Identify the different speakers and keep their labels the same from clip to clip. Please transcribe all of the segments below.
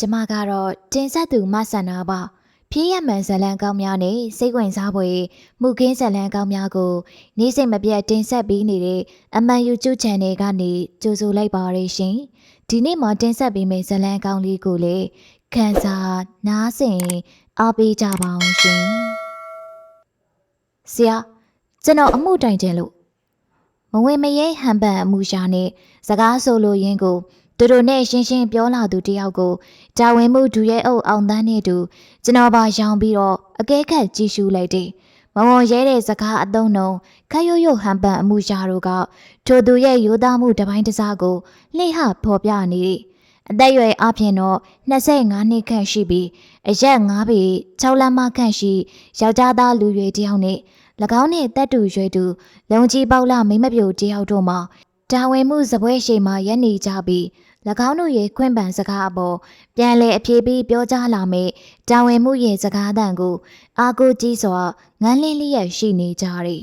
Speaker 1: ကျမကတော့တင်ဆက်သူမဆန္ဒပါဖြည့်ရမှန်ဇလံကောင်းများနဲ့စိတ်ဝင်စားဖွယ်မှုခင်းဇလံကောင်းများကိုနေ့စဉ်မပြတ်တင်ဆက်ပေးနေတဲ့အမှန် YouTube Channel ကနေကြိုဆိုလိုက်ပါရရှင်ဒီနေ့မှတင်ဆက်ပေးမယ့်ဇလံကောင်းလေးကိုလည်းခန်းစားနားဆင်အားပေးကြပါအောင်ရှင်ဆရာကျွန်တော်အမှုတိုင်တယ်လို့မဝင်မရဲဟန်ပန်အမှုရှာနဲ့စကားဆိုလိုရင်းကိုသူတို့နဲ့ရှင်းရှင်းပြောလာသူတယောက်ကို တာဝန်မှုဒူရဲ့အုပ်အောင်တန်းနဲ့တူကျွန်တော်ပါရောင်ပြီးတော့အကဲခတ်ကြည့်ရှုလိုက်တယ်။မဝုံရဲတဲ့စကားအသုံးနှုံခတ်ရွရွဟန်ပန်အမှုရှာတို့ကထိုသူရဲ့ရိုးသားမှုတစ်ပိုင်းတစ်စားကိုလှိဟဖော်ပြနေတယ်။အသက်အရွယ်အပြင်တော့25နှစ်ခန့်ရှိပြီးအရက်9ပေ6လမ်းမခန့်ရှိယောက်ျားသားလူရွယ်တစ်ယောက်နဲ့၎င်းနဲ့တက်တူရွယ်တူလုံကြီးပေါက်လာမိမပြိုတယောက်တို့မှာတာဝန်မှုစပွဲရှိမှရက်နေကြပြီး၎ င်းတို့ရဲ့ခွင့်ပန်စကားအပေါ်ပြန်လည်အပြေးပြီးပြောကြားလာမယ့်တာဝန်မှုရဲ့စကားသံကိုအာကိုကြီးစွာငန်းလင်းလျက်ရှိနေကြတယ်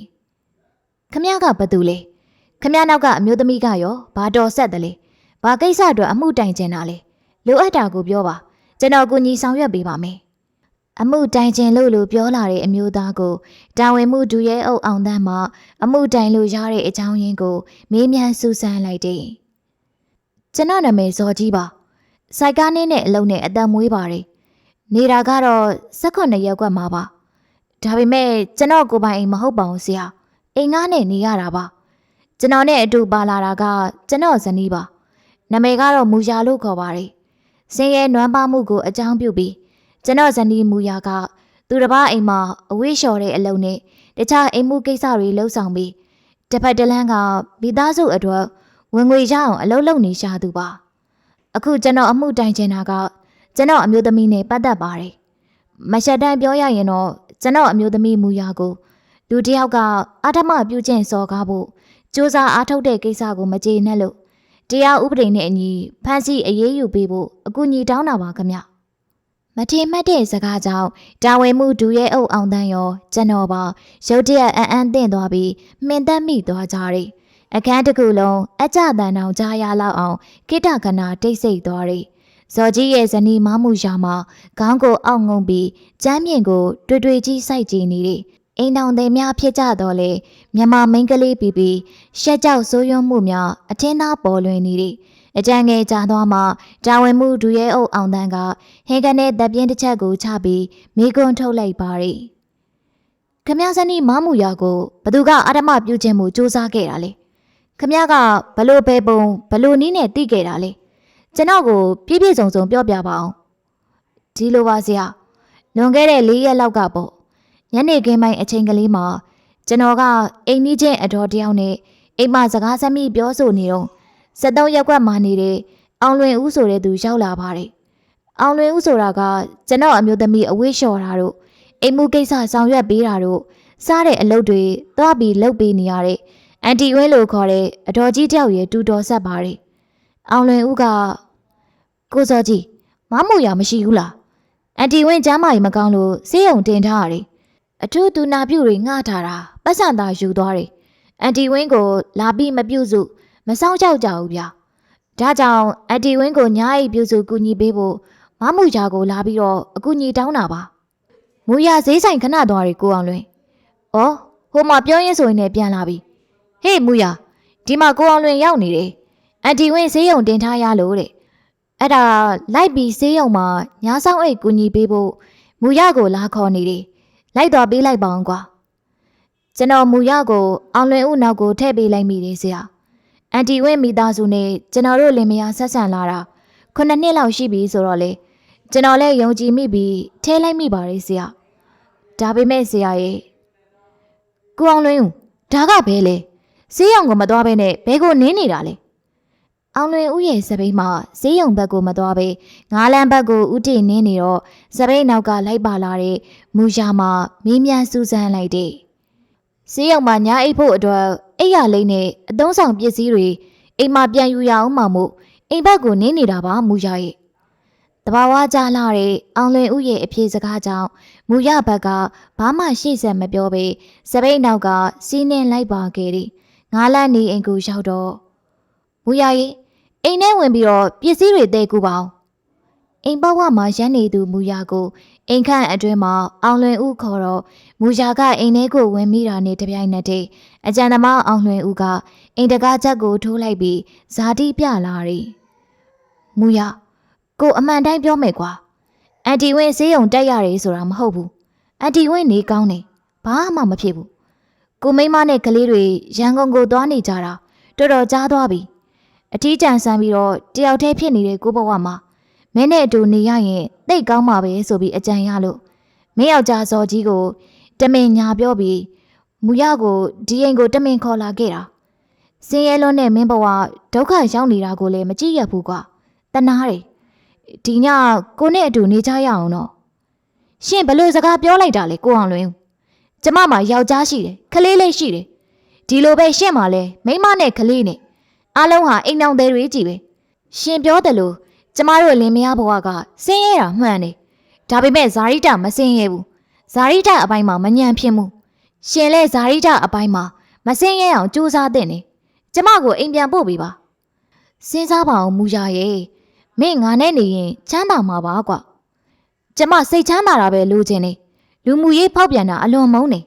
Speaker 1: ။ခမရကဘာတူလဲ။ခမရနောက်ကအမျိုးသမီးကရောဘာတော်ဆက်တယ်လဲ။ဘာကိစ္စအတွက်အမှုတိုင်ကျင်တာလဲ။လိုအပ်တာကိုပြောပါ။ကျွန်တော်ကူညီဆောင်ရွက်ပေးပါမယ်။အမှုတိုင်ကျင်လို့လို့ပြောလာတဲ့အမျိုးသားကိုတာဝန်မှုဒူရဲအုပ်အောင်တန်းမှအမှုတိုင်လို့ရတဲ့အကြောင်းရင်းကိုမေးမြန်းစူးစမ်းလိုက်တယ်။ ကျွန်တော်နာမည်ဇော်ကြီးပါ။စိုက်ကားနင်းနဲ့အလုံးနဲ့အတန်မွေးပါတယ်။နေတာကတော့18ရက်ကွက်မှာပါ။ဒါပေမဲ့ကျွန်တော်ကိုယ်ပိုင်အိမ်မဟုတ်ပါဘူးဆရာ။အိမ်ငားနဲ့နေရတာပါ။ကျွန်တော်နဲ့အတူပါလာတာကကျွန်တော်ဇနီးပါ။နာမည်ကတော့မူယာလို့ခေါ်ပါတယ်။စင်ရဲနွမ်းပါမှုကိုအကြောင်းပြုပြီးကျွန်တော်ဇနီးမူယာကသူတစ်ပါးအိမ်မှာအဝေးလျှော်တဲ့အလုံးနဲ့တခြားအိမ်မှုကိစ္စတွေလှုပ်ဆောင်ပြီးတစ်ဖက်တစ်လမ်းကမိသားစုအတွက် ဝင်ငွေရအောင်အလုပ်လုပ်နေရှာသူပါအခုကျွန်တော်အမှုတိုင်ချင်တာကကျွန်တော်အမျိုးသမီးနဲ့ပတ်သက်ပါတယ်မရှက်တမ်းပြောရရင်တော့ကျွန်တော်အမျိုးသမီးမူရာကိုလူတစ်ယောက်ကအာထမပြုကျင့်စော်ကားဖို့စူးစမ်းအားထုတ်တဲ့ကိစ္စကိုမကြေနပ်လို့တရားဥပဒေနဲ့အညီဖမ်းဆီးအရေးယူပေးဖို့အကူအညီတောင်းတာပါခင်ဗျမထေမှတ်တဲ့စကားကြောင့်တာဝန်မှုဒူရဲ့အုပ်အောင်တန်းရောကျွန်တော်ပါရုတ်တရက်အံ့အံ့သင့်သွားပြီးမှင်သက်မိသွားကြတယ် အခန်းတစ်ခုလုံးအကြတန်အောင်ကြားရလောက်အောင်ကိတကနာတိတ်ဆိတ်သွားတယ်။ဇော်ကြီးရဲ့ဇနီးမမှုရာမှာခေါင်းကိုအောက်ငုံပြီးကျမ်းမြင့်ကို တွေ့တွေ့ကြီးစိုက်ကြည့်နေတယ်။အိမ်တောင်သည်များဖြစ်ကြတော့လေမြမမိန်ကလေးပြီးပြီးရှက်ကြောက်ဆိုးရွံ့မှုများအထင်းသားပေါ်လွင်နေတယ်။အကြံငယ်ကြာသွားမှတာဝန်မှုဒူရဲအုပ်အောင်တန်းကဟင်ကနေတပ်ပြင်းတစ်ချက်ကိုချပြီးမိကွန်းထုတ်လိုက်ပါရီ။ခမည်းစနီမမှုရာကိုဘသူကအာဓမပြုခြင်းမှုစူးစမ်းခဲ့တာလေ။ ခမရကဘလို့ဘဲပုံဘလို့နီးနဲ့တိခဲ့တာလေကျွန်တော်ကိုပြည့်ပြည့်စုံစုံပြောပြပါအောင်ဒီလိုပါဆရာလွန်ခဲ့တဲ့၄ရက်လောက်ကပေါ့ညနေခင်းပိုင်းအချိန်ကလေးမှာကျွန်တော်ကအိမ်နီးချင်းအတော်တယောက်နဲ့အိမ်မှာစကားဆက်မိပြောဆိုနေတော့73ရက်ကွက်မှာနေတဲ့အောင်လွင်ဦးဆိုတဲ့သူရောက်လာပါတယ်အောင်လွင်ဦးဆိုတာကကျွန်တော်အမျိုးသမီးအဝိရှော်တာတို့အိမ်မှုကိစ္စဆောင်ရွက်ပေးတာတို့စားတဲ့အလုပ်တွေသွားပြီးလုပ်ပေးနေရတဲ့ အန်တီဝင်းလို့ခေါ်တဲ့အတော်ကြီးတယောက်ရဲ့တူတော်ဆက်ပါတယ်။အောင်လွင်ဦးကကိုစောကြီးမမှုရမရှိဘူးလား။အန်တီဝင်းကျမ်းမာကြီးမကောင်းလို့ဆေးရုံတင်ထားရတယ်။အထူးသူနာပြုတွေငှထားတာပတ်စံသာယူသွားတယ်။အန်တီဝင်းကိုလာပြီးမပြုစုမဆောင်ကြောက်ကြဘူးဗျာ။ဒါကြောင့်အန်တီဝင်းကိုညာအိပ်ပြုစုကူညီပေးဖို့မမှုရာကိုလာပြီးတော့အကူညီတောင်းတာပါ။မူရဈေးဆိုင်ခဏသွားရီကိုအောင်လွင်။အော်ဟိုမှာပြောရင်းဆိုရင်လည်းပြန်လာပြီ။ ဟေးမူရဒီမှာကိုအောင်လွင်ရောက်နေတယ်အန်တီဝင်းဈေးရုံတင်ထားရလို့တဲ့အဲ့ဒါလိုက်ပြီးဈေးရုံမှာညာဆောင်အိတ်ကူညီပေးဖို့မူရကိုလာခေါ်နေတယ်လိုက်တော့ပေးလိုက်ပါအောင်ကွာကျွန်တော်မူရကိုအောင်လွင်ဦးနောက်ကိုထည့်ပေးလိုက်မိတယ်ဆရာအန်တီဝင်းမိသားစုနဲ့ကျွန်တော်တို့လင်မယားဆက်ဆံလာတာခုနှစ်နှစ်လောက်ရှိပြီဆိုတော့လေကျွန်တော်လည်းယုံကြည်မိပြီးထဲလိုက်မိပါတယ်ဆရာဒါပေမဲ့ဆရာရဲ့ကိုအောင်လွင်ဦးဒါကဘဲလေ ဈေးရုံကိုမသွားဘဲနဲ့ဘဲကိုနင်းနေတာလေအောင်လွင်ဦးရဲ့စပိန်မှာဈေးရုံဘက်ကိုမသွားဘဲငါးလန်းဘက်ကိုဥတီနင်းနေတော့စပိန်နောက်ကလိုက်ပါလာတဲ့မူရှာမှာမင်းမြန်စူးစမ်းလိုက်တဲ့ဈေးရုံမှာညာအိတ်ဖို့အတွက်အိတ်ရလိမ့်နဲ့အသုံးဆောင်ပစ္စည်းတွေအိမ်မှာပြန်ယူရအောင်မှမို့အိမ်ဘက်ကိုနင်းနေတာပါမူရှာရဲ့တဘာဝကြလာတဲ့အောင်လွင်ဦးရဲ့အဖြေစကားကြောင့်မူရဘက်ကဘာမှရှေ့ဆက်မပြောဘဲစပိန်နောက်ကစီးနှင်းလိုက်ပါခဲ့တယ် ငါးလန်းနေအိမ်ကိုရောက်တော့မူရရီအိမ်ထဲဝင်ပြီးတော့ပစ္စည်းတွေတဲကူပါအောင်အိမ်ဘဝမှာရန်နေသူမူယာကိုအိမ်ခန့်အတွင်းမှာအောင်လွင်ဦးခေါ်တော့မူယာကအိမ်ထဲကိုဝင်မိတာနဲ့တပြိုင်နက်တည်းအကြံသမားအောင်လွင်ဦးကအိမ်တကားချက်ကိုထိုးလိုက်ပြီးဇာတိပြလာတယ်။မူယာကိုအမှန်တိုင်းပြောမယ်ကွာ။အန်တီဝင်းဈေးရုံတက်ရတယ်ဆိုတာမဟုတ်ဘူး။အန်တီဝင်းနေကောင်းတယ်။ဘာမှမဖြစ်ဘူး။ ကိုမိန်းမနဲ့ကလေးတွေရန်ကုန်ကိုသွားနေကြတာတော်တော်ကြားသွားပြီ။အထီးကျန်ဆန်းပြီးတော့တယောက်တည်းဖြစ်နေတဲ့ကိုဘဝမှာမင်းနဲ့အတူနေရရင်သိတ်ကောင်းမှာပဲဆိုပြီးအကြံရလို့မင်းယောက်ျားစော်ကြီးကို တမင်ညာပြောပြီးမူရကိုဒီအိမ်ကိုတမင်ခေါ်လာခဲ့တာစင်းရဲလွန်းနဲ့မင်းဘဝဒုက္ခရောက်နေတာကိုလည်းမကြည့်ရဘူးကွာတနာတယ်ဒီညကိုနဲ့အတူနေကြရအောင်တော့ရှင်ဘလို့စကားပြောလိုက်တာလေကိုအောင်လွင် ကျမမှာယောက်ျားရှိတယ်ခလေးလေးရှိတယ်ဒီလိုပဲရှင့်မှာလဲမိန်းမနဲ့ခလေးနဲ့အားလုံးဟာအိမ်အောင်သေးတွေကြီးပဲရှင်ပြောတယ်လို့ကျမတို့လင်မယားဘဝကဆင်းရဲတာမှန်တယ်။ဒါပေမဲ့ဇာရိတမဆင်းရဲဘူး။ဇာရိတအပိုင်းမှာမညံဖြစ်မှု။ရှင်လဲဇာရိတအပိုင်းမှာမဆင်းရဲအောင်ကြိုးစားတဲ့နေ။ကျမကိုအိမ်ပြန်ပို့ပေးပါ။စဉ်းစားပါအောင်မူရရဲ့။မင်းငါနဲ့နေရင်ချမ်းသာမှာပါကွာ။ကျမစိတ်ချမ်းသာတာပဲလိုချင်နေ။ လူမှုရေးဖောက်ပြန်တာအလွန်မုန်းနေ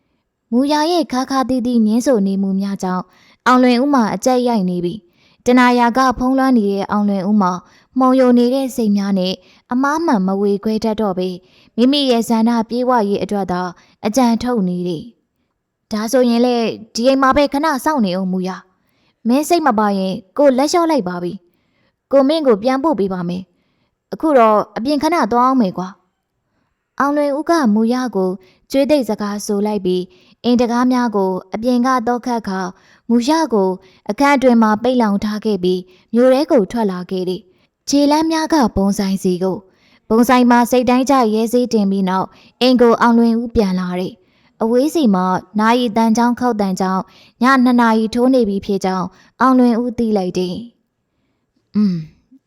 Speaker 1: ။မူရရဲ့ခါခါတီးတီးညင်းဆိုနေမှုများကြောင့်အောင်လွင်ဦးမှာအကြက်ရိုက်နေပြီ။တနာယာကဖုံးလွှမ်းနေတဲ့အောင်လွင်ဦးမှာမှုံယုံနေတဲ့စိတ်များနဲ့အမားမှန်မဝေခွဲတတ်တော့ပေမိမိရဲ့ဇန္နာပြေးဝရေးအတွက်သာအကြံထုတ်နေတယ်။ဒါဆိုရင်လေဒီအိမ်မှာပဲခဏစောင့်နေအောင်မူရ။မင်းစိတ်မပါရင်ကိုလက်လျှော့လိုက်ပါပြီ။ကိုမင်းကိုပြန်ပို့ပေးပါမယ်။အခုတော့အပြင်ခဏသွားအောင်မယ်ကွာ။ အောင်လွင်ဦးကမူရကိုကျွေးသိပ်စကားဆိုလိုက်ပြီးအိမ်တကားများကို အပြင်ကတော့ခတ်ခါမူရကိုအခန်းအတွင်မှာပိတ်လောင်ထားခဲ့ပြီးမြို့ထဲကိုထွက်လာခဲ့တယ်။ခြေလမ်းများကဘုံဆိုင်စီကိုဘုံဆိုင်မှာစိတ်တိုင်းကျရဲစေးတင်ပြီးနောက်အင်ကိုအောင်လွင်ဦးပြန်လာတယ်။အဝေးစီမှာနာယီတန်ချောင်းခောက်တန်ချောင်းည2နာရီထိုးနေပြီဖြစ်ကြောင်းအောင်လွင်ဦးသိလိုက်တယ်။อืม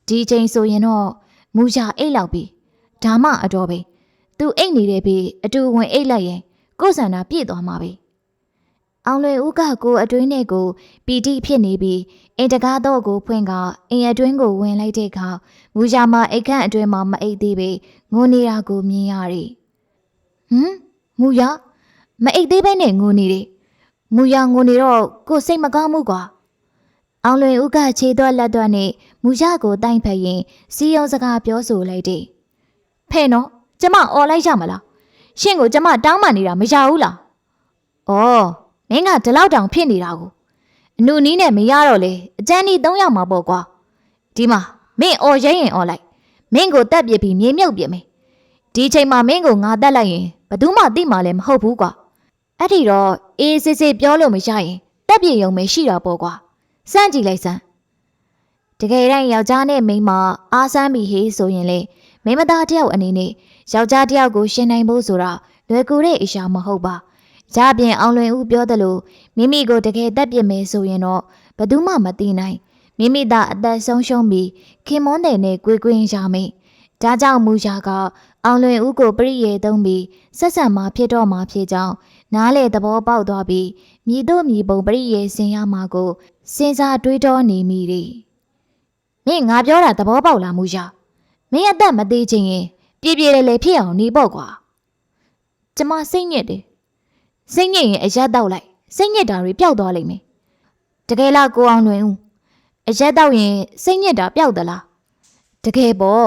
Speaker 1: ဒီချိန်ဆိုရင်တော့မူရအိတ်လောက်ပြီ။ဒါမှအတော်ပဲ။ तू အိတ်နေတဲ့ပြီအတူဝင်အိတ်လိုက်ရင်ကိုယ်ဆန္ဒပြည့်သွားမှာပဲ။အောင်လွင်ဦးကကိုအတွင်းနဲ့ကိုပီတိဖြစ်နေပြီးအင်တကားတော့ကိုဖွင့်ကအင်အတွင်းကိုဝင်လိုက်တဲ့အခါမူရှာမအိတ်ခန့်အတွင်းမှာမအိတ်သေးပေငိုနေတာကိုမြင်ရတယ်။ဟမ်မူရမအိတ်သေးပဲနဲ့ငိုနေတယ်။မူရငိုနေတော့ကိုစိတ်မကောင်းဘူးကွာ။အောင်လွင်ဦးကခြေသွက်လက်သွက်နဲ့မူရကိုတိုင်ဖက်ရင်စီယုံစကားပြောဆိုလိုက်တယ်။ဖဲ့နော် ကျမអော်လိုက်ရမလား။ရှင့်ကိုကျမတောင်းပန်နေတာမရဘူးလား။အော်မင်းကဒီလောက်တောင်ဖြစ်နေတာကို အနုနီးနဲ့မရတော့လေအကျန်းဒီ၃ယောက်မှာပေါ့ကွာဒီမှာမင်းអော်ရဲရင်អော်လိုက်မင်းကိုတက်ပြစ်ပြီးမြေမြုပ်ပြစ်မယ်ဒီချိန်မှာမင်းကိုငါတက်လိုက်ရင်ဘယ်သူမှသိမှာလည်းမဟုတ်ဘူးကွာအဲ့ဒီတော့အေးစစ်စစ်ပြောလို့မရရင်တက်ပြစ်ရုံပဲရှိတာပေါ့ကွာစမ်းကြည့်လိုက်စမ်းတကယ်တမ်းယောက်ျားနဲ့မိန်းမအားစမ်းပြီးဟေးဆိုရင်လေမိန်းမသားတယောက်အနေနဲ့ ယောက်ျားတယောက်ကိုရှင်နိုင်ဖို့ဆိုတာလွယ်ကူတဲ့အရာမဟုတ်ပါကြပြင်အောင်လွင်ဦးပြောသလိုမိမိကိုတကယ်တက်ပြစ်မယ်ဆိုရင်တော့ဘယ်သူမှမသိနိုင်မိမိသာအသက်ဆုံးရှုံးပြီးခင်မွန်းတယ်နဲ့ကြွေးကွင်းရမယ်ဒါကြောင့်မူရာကအောင်လွင်ဦးကိုပြည့်ရသုံးပြီးဆက်ဆံမှာဖြစ်တော့မှာဖြစ်ကြောင်းနားလေသဘောပေါက်သွားပြီးမြည်တို့မြည်ပုံပြည့်ရဆင်ရမှာကိုစဉ်းစားတွေးတောနေမိတယ်မင်းငါပြောတာသဘောပေါက်လားမူရာမင်းအသက်မသေးချင်ရင် ပြေပြေလေလေဖြစ်အောင်နေပေါ့ကွာကျမစိတ်ညစ်တယ်စိတ်ညစ်ရင်အရက်တော့လိုက်စိတ်ညစ်တာတွေပျောက်သွားလိမ့်မယ်တကယ်လားကိုအောင်လွင်ဦးအရက်တော့ရင်စိတ်ညစ်တာပျောက်သလားတကယ်ပေါ့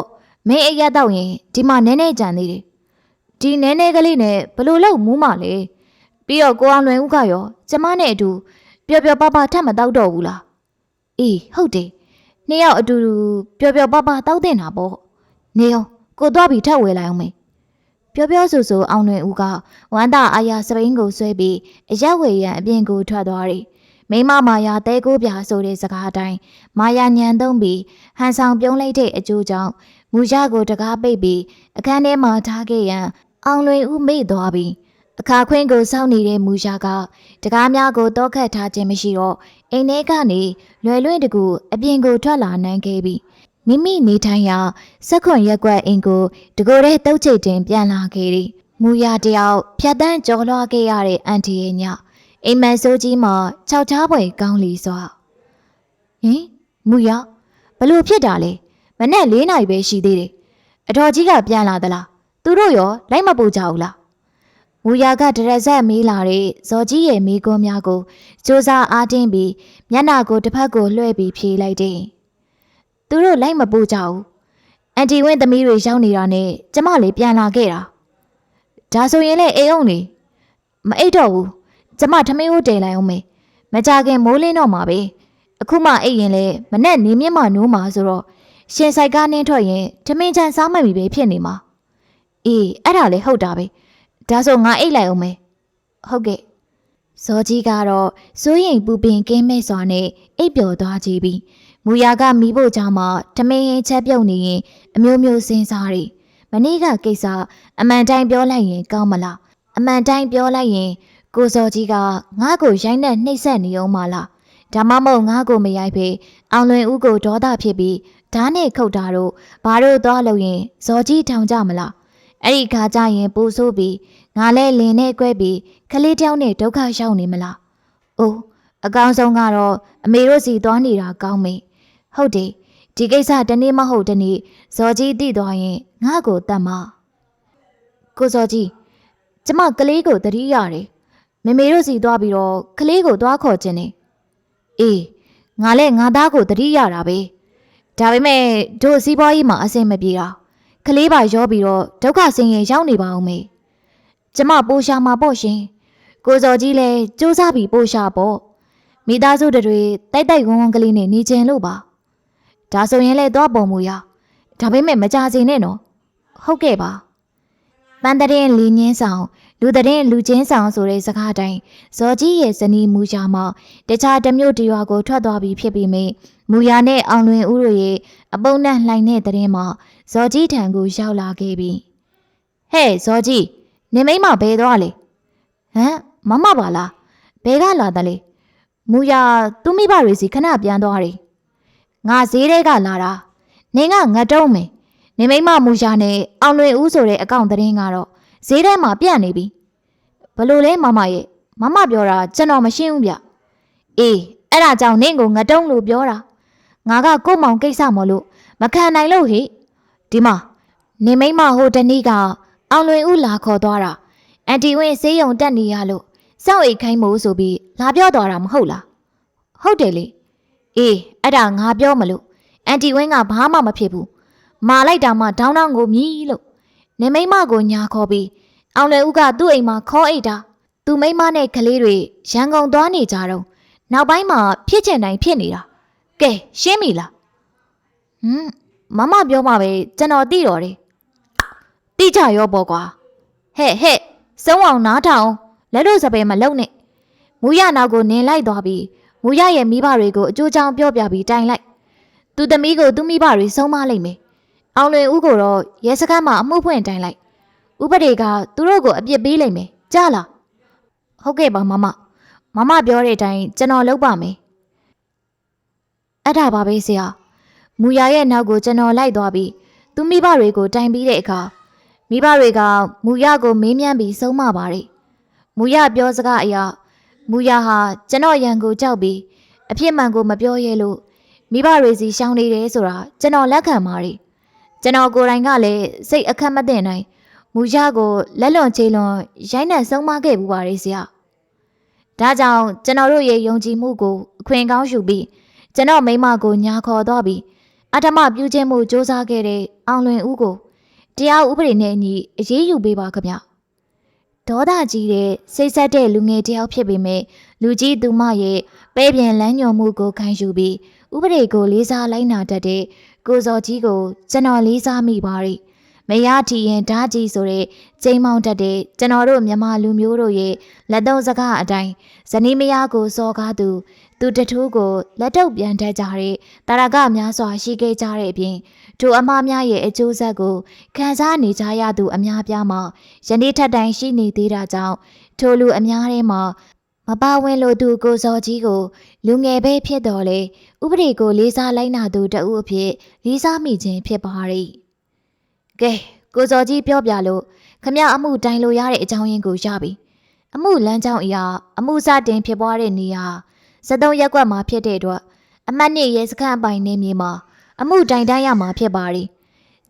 Speaker 1: မင်းအရက်တော့ရင်ဒီမှာနည်းနည်းကြံသေးတယ်ဒီနည်းနည်းကလေးနဲ့ဘလို့လို့မူးမလဲပြီးတော့ကိုအောင်လွင်ဦးကရောကျမနဲ့အတူပျော်ပျော်ပါပါထပ်မတောက်တော့ဘူးလားအေးဟုတ်တယ်နှစ်ယောက်အတူတူပျော်ပျော်ပါပါတောက်တင်တာပေါ့နေအောင် ကိုသွားပြီးထပ်ဝယ်လိုက်အောင်မေပြောပြောဆိုဆိုအောင်တွင်ဦးကဝမ်းသာအာရစပိန်ကိုဆွဲပြီးအရက်ဝေရန်အပြင်ကိုထွက်သွားတယ်။မိမမာယာတဲကိုပြဆိုတဲ့စကားအတိုင်းမာယာညံသုံးပြီးဟန်ဆောင်ပြုံးလိုက်တဲ့အကျိုးကြောင့်မူရကိုတကားပိတ်ပြီးအခန်းထဲမှာထားခဲ့ရန်အောင်လွင်ဦးမေ့သွားပြီးအခါခွင်းကိုစောင့်နေတဲ့မူရကတကားများကိုတောခတ်ထားခြင်းမရှိတော့အိမ်ထဲကနေလွယ်လွင့်တကူအပြင်ကိုထွက်လာနိုင်ခဲ့ပြီး မိမိနေထိုင်ရာစက်ခွန်ရက်ကွက်အင်ကိုတကိုယ်တည်းတုတ်ချိတ်တင်ပြန်လာခဲ့သည်မူရတယောက်ဖြတ်တန်းကြော်လွှားခဲ့ရတဲ့အန်တီရဲ့ညအိမ်မက်ဆိုးကြီးမှာခြောက်ချားပွဲကောင်းလီစွာဟင်မူရဘလို့ဖြစ်တာလဲမနဲ့၄နိုင်ပဲရှိသေးတယ်အတော်ကြီးကပြန်လာသလားသူတို့ရောလိုက်မပူကြဘူးလားမူယာကဒရက်ဆက်မေးလာတဲ့ဇော်ကြီးရဲ့မိကွန်းများကိုစ조사အားတင်းပြီးမျက်နှာကိုတစ်ဖက်ကိုလွှဲပြီးဖြေလိုက်တယ် သူတို့လိုက်မပူကြဘူးအန်တီဝင်းသမီးတွေရောက်နေတာနဲ့ကျမလေးပြန်လာခဲ့တာဒါဆိုရင်လေအိမ်အောင်လေမအိတ်တော့ဘူးကျမထမင်းကိုတည်လိုက်အောင်မေမကြခင်မိုးလင်းတော့မှာပဲအခုမှအိတ်ရင်လေမနဲ့နေမြင့်မှနိုးမှာဆိုတော့ရှင်ဆိုင်ကားနင်းထွက်ရင်ထမင်းချမ်းစားမှမီပဲဖြစ်နေမှာအေးအဲ့ဒါလေဟုတ်တာပဲဒါဆိုငါအိတ်လိုက်အောင်မေဟုတ်ကဲ့ဇောကြီးကတော့စိုးရိမ်ပူပင်ကင်းမဲ့စွာနဲ့အိပ်ပျော်သွားကြပြီး မူယာကမိဖို့ကြောင့်မှထမင်းရင်ချက်ပြုတ်နေရင်အမျိုးမျိုးစဉ်းစားရီမနေ့ကကိစ္စအမှန်တိုင်းပြောလိုက်ရင်ကောင်းမလားအမှန်တိုင်းပြောလိုက်ရင် ကိုစောကြီးကငါ့ကိုရိုင်းနဲ့နှိပ်စက်နေအောင်မလားဒါမှမဟုတ်ငါ့ကိုမရိုက်ဖေးအောင်လွင်ဦးကိုဒေါသဖြစ်ပြီးဓာတ်နဲ့ခုတ်တာတို့ဘာတို့သွားလို့ရင်ဇော်ကြီးထောင်ကြမလားအဲ့ဒီခါကျရင်ပူဆိုးပြီးငါလဲလင်းနဲ့ကွဲပြီးခလေးတယောက်နဲ့ဒုက္ခရောက်နေမလားအိုးအကောင်းဆုံးကတော့အမေတို့စီသွားနေတာကောင်းမေ ဟုတ်တယ်ဒီကိစ္စတနေ့မဟုတ်တနေ့ဇော်ကြီးသိသွားရင်ငါ့ကိုတတ်မှာကိုစောကြီးကျမကလေးကိုတတိရတယ်မေမေတို့စီသွားပြီးတော့ကလေးကိုသွားခေါ်ခြင်းနေအေးငါလည်းငါသားကိုတတိရတာပဲဒါပေမဲ့တို့စီးပွားရေးမှာအဆင်မပြေတာကလေးပါရောပြီးတော့ဒုက္ခဆင်းရဲရောက်နေပါအောင်မေကျမပိုးရှာမှာပေါ့ရှင်ကိုစော်ကြီးလည်းစူးစမ်းပြီးပိုးရှာပေါ့မိသားစုတွေတိုက်တိုက်ဝန်းဝန်းကလေးနဲ့နေချင်လို့ပါ ဒါဆိုရင်လည်းသွားပုံမူရဒါပေမဲ့မကြစေနဲ့နော်ဟုတ်ကဲ့ပါပန်းတဲ့လီညင်းဆောင်လူတဲ့လူချင်းဆောင်ဆိုတဲ့စကားတိုင်းဇော်ကြီးရဲ့ဇနီးမူရှာမှာတခြားတစ်မျိုးတရွာကိုထွက်သွားပြီးဖြစ်ပြီးမိမူရနဲ့အောင်လွင်ဦးတို့ရဲ့အပုံနဲ့လှိုင်တဲ့တဲ့င်းမှာဇော်ကြီးထံကိုရောက်လာခဲ့ပြီဟဲ့ဇော်ကြီးနေမိမဘယ်သွားလဲဟမ်မမပါလားဘယ်ကလာတယ်လဲမူရသူမိဘတွေစီခဏပြန်သွားတယ် ငါဈေးထဲကလာတာနင်ကငတ်တုံးမယ်နေမိမမူရနဲ့အောင်လွင်ဦးဆိုတဲ့အကောင့်တဲ့င်းကတော့ဈေးထဲမှာပြန့်နေပြီဘလို့လဲမမရဲ့မမပြောတာကျွန်တော်မရှင်းဘူးဗျအေးအဲ့ဒါကြောင့်နင့်ကိုငတုံးလို့ပြောတာငါကကို့မောင်ကိစ္စမလို့မခံနိုင်လို့ဟိဒီမှာနေမိမဟိုတနေ့ကအောင်လွင်ဦးလာခေါ်သွားတာအန်တီဝင်းဆေးရုံတက်နေရလို့စောက်အိတ်ခိုင်းမို့ဆိုပြီးလာပြောသွားတာမဟုတ်လားဟုတ်တယ်လေ အေးအဲ့ဒါငါပြောမလို့အန်တီဝင်းကဘာမှမဖြစ်ဘူးမာလိုက်တာမှဒေါင်းဒေါင်းကိုမြည်လို့နေမိမကိုညာခေါ်ပြီးအောင်လေဦးကသူ့အိမ်မှာခေါ်အိတ်တာသူမိမနဲ့ကလေးတွေရန်ကုန်သွားနေကြတော့နောက်ပိုင်းမှာဖြစ်ချင်တိုင်းဖြစ်နေတာကဲရှင်းပြီလားဟမ်မမပြောမှပဲကျွန်တော်သိတော့တယ်တိကြရောပေါ့ကွာဟဲ့ဟဲ့စုံအောင်နားထောင်လက်လို့စပယ်မလုံနဲ့မူရနောက်ကိုနင်လိုက်သွားပြီး မူရရဲ့မိဘတွေကိုအကျိုးချောင်းပြောပြပြီးတိုင်လိုက်သူသမီးကိုသူမိဘတွေဆုံးမလိုက်မယ်အောင်လွင်ဦးကိုတော့ရဲစခန်းမှာအမှုဖွင့်တိုင်လိုက်ဥပဒေကသူတို့ကိုအပြစ်ပေးလိုက်မယ်ကြားလားဟုတ်ကဲ့ပါမမမမပြောတဲ့အတိုင်းကျွန်တော်လုပ်ပါမယ်အဲ့ဒါပါပဲဆရာမူရရဲ့နောက်ကိုကျွန်တော်လိုက်သွားပြီးသူမိဘတွေကိုတိုင်ပြီးတဲ့အခါမိဘတွေကမူရကိုမေးမြန်းပြီးဆုံးမပါတယ်မူရပြောစကားအရာ မူရဟာကျွန်တော်ရန်ကိုကြောက်ပြီးအဖြစ်မှန်ကိုမပြောရဲလို့မိဘတွေစီရှောင်နေတယ်ဆိုတာကျွန်တော်လက်ခံပါတယ်ကျွန်တော်ကိုယ်တိုင်ကလည်းစိတ်အခက်မသိနိုင်မူရကိုလက်လွန်ချေလွန်ရိုင်းနှံဆုံးမခဲ့ပူပါလေဆရာဒါကြောင့်ကျွန်တော်တို့ရဲ့ယုံကြည်မှုကိုအခွင့်ကောင်းယူပြီးကျွန်တော်မိမကိုညာခေါ်တော့ပြီးအထမပြုခြင်းမှုစ조사ခဲ့တဲ့အောင်လွင်ဦးကိုတရားဥပဒေနဲ့အညီအရေးယူပေးပါခင်ဗျ ဒေါသကြီးတဲ့စိတ်ဆက်တဲ့လူငယ်တယောက်ဖြစ်ပေမဲ့လူကြီးသူမရဲ့ပဲ့ပြန်လမ်းညွှန်မှုကိုခံယူပြီးဥပဒေကိုလေးစားလိုက်နာတတ်တဲ့ကိုစောကြီးကိုကျွန်တော်လေးစားမိပါရီမရထီရင်ဓာကြီးဆိုတဲ့ကျိမ်းမောင်းတတ်တဲ့ကျွန်တော်တို့မြန်မာလူမျိုးတို့ရဲ့လက်သုံးစကားအတိုင်းဇနီးမယားကိုစော်ကားသူ သူတထိုးကိုလက်တော့ပြန်တတ်ကြတဲ့တာရကများစွာရှိခဲ့ကြတဲ့အပြင်ထိုအမားများရဲ့အကျိုးဆက်ကိုခံစားနေကြရသူအများပြားမှာယနေ့ထက်တိုင်ရှိနေသေးတာကြောင့်ထိုလူအများထဲမှာမပါဝင်လို့သူကိုစောကြီးကိုလူငယ်ပဲဖြစ်တော်လေဥပဒေကိုလေးစားလိုက်နာသူတဦးအဖြစ်လေးစားမိခြင်းဖြစ်ပါရီကဲကိုစောကြီးပြောပြလို့ခမအမှုတိုင်လို့ရတဲ့အကြောင်းရင်းကိုရပြီအမှုလမ်းကြောင်းအရာအမှုစတင်ဖြစ်ပွားတဲ့နေရာ 73ရက်ကွက်မှာဖြစ်တဲ့အတွက်အမတ်နှစ်ရဲစခန်းအပိုင်နေမြေမှာအမှုတိုင်တန်းရမှာဖြစ်ပါရီ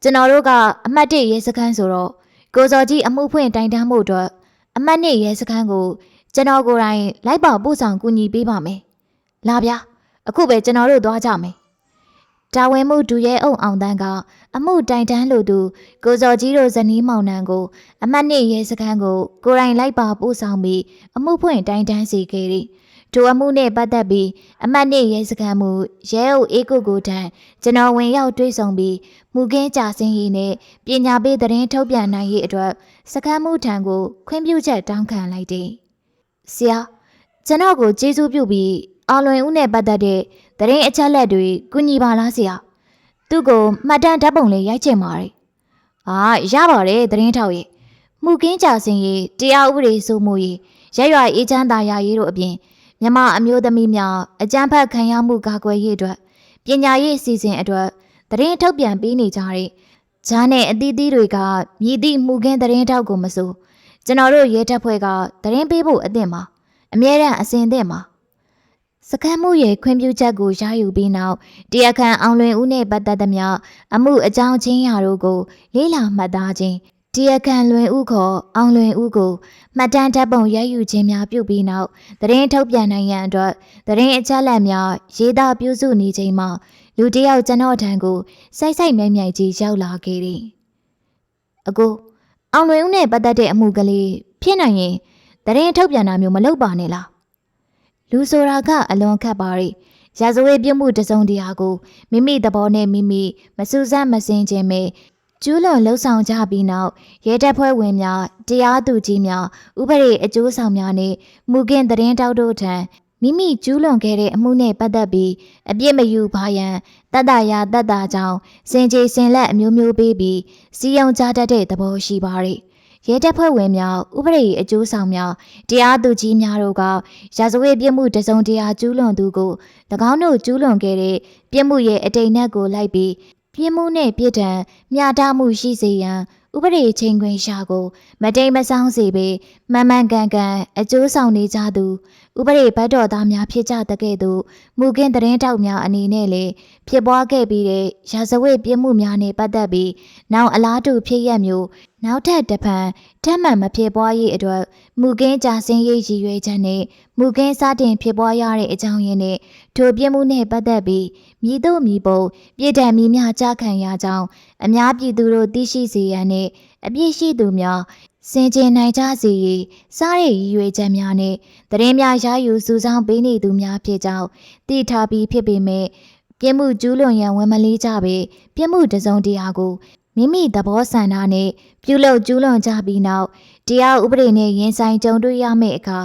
Speaker 1: ကျွန်တော်တို့ကအမှတ်၁ရဲစခန်းဆိုတော့ကိုစော်ကြီးအမှုဖွင့်တိုင်တန်းမှုအတွက်အမှတ်၂ရဲစခန်းကိုကျွန်တော်ကိုယ်တိုင်လိုက်ပါပို့ဆောင်ကူညီပေးပါမယ်။လာဗျာအခုပဲကျွန်တော်တို့သွားကြမယ်။တာဝန်မှုဒူရဲအုံအောင်တန်းကအမှုတိုင်တန်းလို့သူကိုစော်ကြီးတို့ဇနီးမောင်နှံကို အမှတ်၂ရဲစခန်းကိုကိုယ်တိုင်လိုက်ပါပို့ဆောင်ပြီးအမှုဖွင့်တိုင်တန်းစီခဲ့သည်။ ထိုအမှုနဲ့ပတ်သက်ပြီးအမှတ်၂ရဲစခန်းမှုရဲအုပ်အေးကုတ်ကိုတန်းကျွန်တော်ဝင်ရောက်တွေ့ဆုံပြီးမူကင်းကြဆင်းရေးနဲ့ပညာပေးသတင်းထုတ်ပြန်နိုင်ရေးအတွက်စခန်းမှုထံကိုခွင့်ပြုချက်တောင်းခံလိုက်တယ်။ဆရာကျွန်တော်ကိုကျေးဇူးပြုပြီးအောင်လွင်ဦးနဲ့ပတ်သက်တဲ့သတင်းအချက်လက်တွေကူညီပါလားဆရာ။သူ့ကိုမှတ်တမ်းဓာတ်ပုံလေးရိုက်ချင်ပါတယ်။ဟာရပါတယ်သတင်းထောက်ရဲ့။မှုကင်းကြဆင်းရေးတရားဥပဒေစိုးမိုးရေးရက်ရွာအေးချမ်းသာယာရေးတို့အပြင် မြမအမျိုးသမီးများအကြမ်းဖက်ခံရမှုကာကွယ်ရေးအတွက်ပညာရေးအစီအစဉ်အတွက်သတင်းထုတ်ပြန်ပေးနေကြတဲ့ဂျားနဲ့အသီးသီးတွေကမြည်သည့်မှုခင်းသတင်းတောက်ကိုမစိုးကျွန်တော်တို့ရဲတပ်ဖွဲ့ကသတင်းပေးဖို့အသင့်ပါအမြဲတမ်းအစဉ်သင့်ပါစကမ်းမှုရဲ့ခွင့်ပြုချက်ကိုရယူပြီးနောက်တရားခံအောင်လွင်ဦးနဲ့ပတ်သက်သမျှအမှုအကြောင်းချင်းရာတို့ကိုလေးလာမှတ်သားခြင်း တရားခံလွင်ဦးခေါ်အောင်လွင်ဦးကိုမှတ်တမ်းဓာတ်ပုံရိုက်ယူခြင်းများပြုပြီးနောက်သတင်းထုတ်ပြန်နိုင်ရန်အတွက်သတင်းအချက်အလက်များရေးသားပြုစုနေချိန်မှာလူတစ်ယောက်ကျွန်တော်ထံကိုစိုက်စိုက်မြိုင်မြိုင်ကြီးရောက်လာခဲ့သည်အကိုအောင်လွင်ဦးနဲ့ပတ်သက်တဲ့အမှုကလေးဖြစ်နိုင်ရင်သတင်းထုတ်ပြန်တာမျိုးမလုပ်ပါနဲ့လားလူဆိုတာကအလွန်ခက်ပါရီရာဇဝတ်ပြမှုတစုံတရာကိုမိမိသဘောနဲ့မိမိမစူးစမ်းမစင်ခြင်းပဲ ကျူးလွန်လှုပ်ဆောင်ကြပြီးနောက်ရဲတပ်ဖွဲ့ဝင်များတရားသူကြီးများဥပဒေအကျိုးဆောင်များနဲ့မူကင်သတင်းတောက်တို့ထံမိမိကျူးလွန်ခဲ့တဲ့အမှုနဲ့ပတ်သက်ပြီးအပြစ်မယူပါရန်တတ်တာရာတတ်တာကြောင့်စင်ကြေစင်လက်အမျိုးမျိုးပေးပြီးစီယုံကြတတ်တဲ့သဘောရှိပါရယ်ရဲတပ်ဖွဲ့ဝင်များဥပဒေအကျိုးဆောင်များတရားသူကြီးများတို့ကရာဇဝတ်ပြစ်မှုတစုံတရာကျူးလွန်သူကို၎င်းတို့ကျူးလွန်ခဲ့တဲ့ပြစ်မှုရဲ့အတိတ်နဲ့ကိုလိုက်ပြီး ပြစ်မှုနဲ့ပြစ်ဒဏ်မျှတမှုရှိစေရန်ဥပဒေချင်းခွင်ရှာကို မတိမ်မဆောင်စေပေမှန်မှန်ကန်ကန်အကျိုးဆောင်နေကြသူဥပဒေဘတ်တော်သားများဖြစ်ကြတဲ့ကဲ့သို့မူကင်းသတင်းတောက်များအနေနဲ့လည်းဖြစ်ပွားခဲ့ပြီးတဲ့ရာဇဝတ်ပြစ်မှုများနဲ့ပတ်သက်ပြီးနောက်အလားတူဖြစ်ရမျိုးနောက်ထပ်တစ်ဖန်ထပ်မံမဖြစ်ပွားရေးအတွက်မူကင်းကြာစင်းရေးရည်ရွယ်ချက်နဲ့မူကင်းစတင်ဖြစ်ပွားရတဲ့အကြောင်းရင်းနဲ့ထိုပြစ်မှုနဲ့ပတ်သက်ပြီး မြည်တို့မြည်ပုံပြည်ထံမြည်များကြခံရကြောင်းအများပြည်သူတို့သိရှိစေရန်နဲ့အပြစ်ရှိသူများစင်ကြင်နိုင်ကြစေရေးစားရည်ရည်ရွယ်ချက်များနဲ့သတင်းများရယူစုဆောင်းပေးနေသူများဖြစ်ကြောင်းသိထားပြီးဖြစ်ပေမဲ့ပြစ်မှုကျူးလွန်ရန်ဝန်မလေးကြပေပြစ်မှုတစ်စုံတရာကိုမိမိသဘောဆန္ဒနဲ့ပြုလုပ်ကျူးလွန်ကြပြီးနောက်တရားဥပဒေနဲ့ရင်ဆိုင်ကြုံတွေ့ရမယ့်အခါ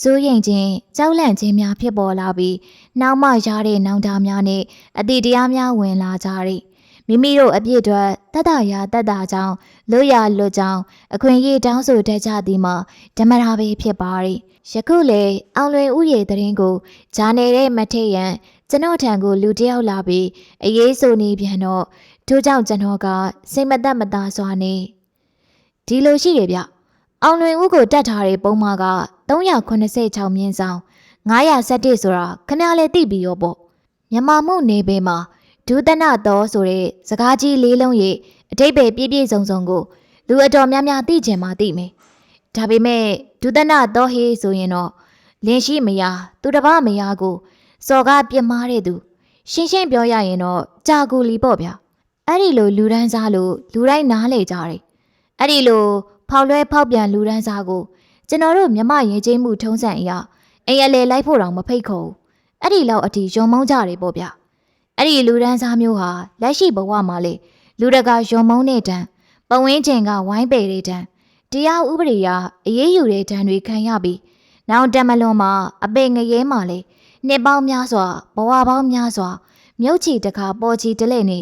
Speaker 1: စိုးရိမ်ခြင်းကြောက်လန့်ခြင်းများဖြစ်ပေါ်လာပြီးနောက်မှရတဲ့နောင်တများနဲ့အတိတရားများဝင်လာကြသည်မိမိတို့အပြစ်အတွက်တတ်တာရာတတ်တာကြောင့်လွတ်ရလွတ်ကြောင်းအခွင့်အရေးတောင်းဆိုတတ်ကြသည်မှာဓမ္မရာပဲဖြစ်ပါရီယခုလေအောင်လွင်ဥယေတရင်ကိုဂျာနေတဲ့မထေရန်ကျွန်တော်ထံကိုလူတယောက်လာပြီးအရေးဆိုနေပြန်တော့ထို့ကြောင့်ကျွန်တော်ကစိတ်မသက်မသာစွာနေဒီလိုရှိရဗျ အောင်လွင်ဦးကိုတတ်ထားတဲ့ပုံမှာက386မြင်းဆောင်917ဆိုတာခဏလေးသိပြီးရောပေါ့မြမမှုနေပေမှာဒုသနတော်ဆိုတဲ့စကားကြီးလေးလုံးရဲ့အတိတ်ပဲပြည့်ပြည့်စုံစုံကိုလူအတော်များများသိချင်မှသိမယ်ဒါပေမဲ့ဒုသနတော်ဟေးဆိုရင်တော့လင်းရှိမယားသူတစ်ပါးမယားကိုစော်ကားပြစ်မှားတဲ့သူ ရှင်းရှင်းပြောရရင်တော့ကြာကူလီပေါ့ဗျာအဲ့ဒီလိုလူဒန်းစားလို့လူတိုင်းနားလေကြတယ်အဲ့ဒီလို ဖောက်လွဲဖောက်ပြန်လူဒန်းစားကိုကျွန်တော်တို့မြမရင်ချင်းမှုထုံးစံအရာအိမ်အလေလိုက်ဖို့တောင်မဖိတ်ခေါ်ဘူးအဲ့ဒီလောက်အထိယုံမုန်းကြတယ်ပေါ့ဗျာအဲ့ဒီလူဒန်းစားမျိုးဟာလက်ရှိဘဝမှာလေလူတကာယုံမုန်းတဲ့တန်းပဝင်းကျင်ကဝိုင်းပေတဲ့တန်းတရားဥပဒေအအရေးယူတဲ့တန်းတွေခံရပြီးနောက်တမလွန်မှာအပေငရဲမှာလေနှစ်ပေါင်းများစွာဘဝပေါင်းများစွာ မြုပ်ချီတခါပေါ်ချီတလဲနေ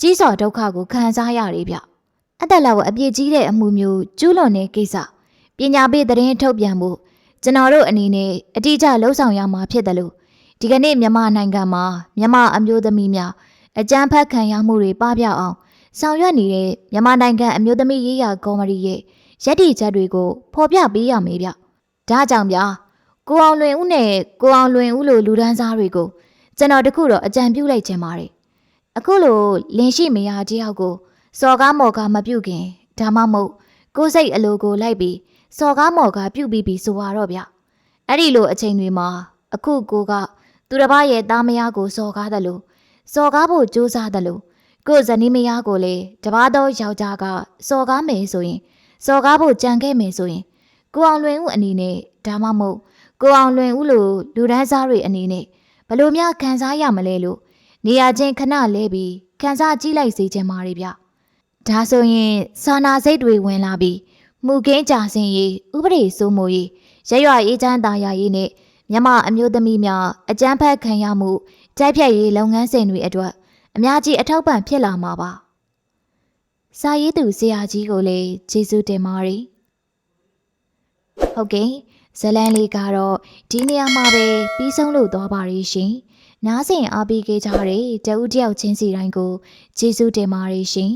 Speaker 1: ကြီးစွာဒုက္ခကိုခံစားရတယ်ဗျ အသက်လောက်အပြည့်ကြီးတဲ့အမှုမျိုးကျူးလွန်တဲ့ကိစ္စပညာပေးသတင်းထုတ်ပြန်မှုကျွန်တော်တို့အနေနဲ့အတိအကျလှုပ်ဆောင်ရမှာဖြစ်တယ်လို့ဒီကနေ့မြန်မာနိုင်ငံမှာမြန်မာအမျိုးသမီးများအကြမ်းဖက်ခံရမှုတွေပပျောက်အောင် ဆောင်ရွက်နေတဲ့မြန်မာနိုင်ငံအမျိုးသမီးရေးရာကော်မတီရဲ့ရည်တည်ချက်တွေကိုဖော်ပြပေးရမေးဗျဒါကြောင့်ဗျာကိုအောင်လွင်ဦးနဲ့ကိုအောင်လွင်ဦးလိုလူဒန်းစားတွေကိုကျွန်တော်တခုတော့အကြံပြုလိုက်ခြင်းပါတယ်အခုလိုလင်းရှိမယားတယောက်ကို စော်ကားမော်ကားမပြုတ်ခင်ဒါမှမဟုတ်ကိုယ်စိတ်အလိုကိုလိုက်ပြီးစော်ကားမော်ကားပြုတ်ပြီးပြီးဆိုပါတော့ဗျအဲ့ဒီလိုအချိန်တွေမှာအခုကိုကသူတစ်ပါးရဲ့သားမယားကိုစော်ကားတယ်လို့စော်ကားဖို့ကြိုးစားတယ်လို့ကိုယ်ဇနီးမယားကိုလေတပားသောယောက်ျားကစော်ကားမယ်ဆိုရင်စော်ကားဖို့ကြံခဲ့မယ်ဆိုရင်ကိုအောင်လွင်ဦးအနေနဲ့ဒါမှမဟုတ်ကိုအောင်လွင်ဦးလိုလူဒန်းစားတွေအနေနဲ့ဘလို့များခံစားရမလဲလို့နေရာချင်းခဏလဲပြီးခံစားကြည့်လိုက်စေချင်ပါ रे ဗျ ဒါဆိုရင်စာနာစိတ်တွေဝင်လာပြီးမှုကင်းကြဆင်းရေးဥပဒေစိုးမိုးရေးရရွအေးချမ်းသာယာရေးနဲ့မြမအမျိုးသမီးများအကြမ်းဖက်ခံရမှုတိုက်ဖြတ်ရေးလုပ်ငန်းစဉ်တွေအတွက်အများကြီးအထောက်ပံ့ဖြစ်လာမှာပါစာရေးသူဆရာကြီးကိုလည်းကျေးဇူးတင်ပါတယ်ဟုတ်ကဲ့ဇလန်လေးကတော့ဒီနေရာမှာပဲပြီးဆုံးလို့သွားပါရရှင်နားဆင်အားပေးခဲ့ကြတဲ့တဦးတယောက်ချင်းစီတိုင်းကိုကျေးဇူးတင်ပါတယ်ရှင်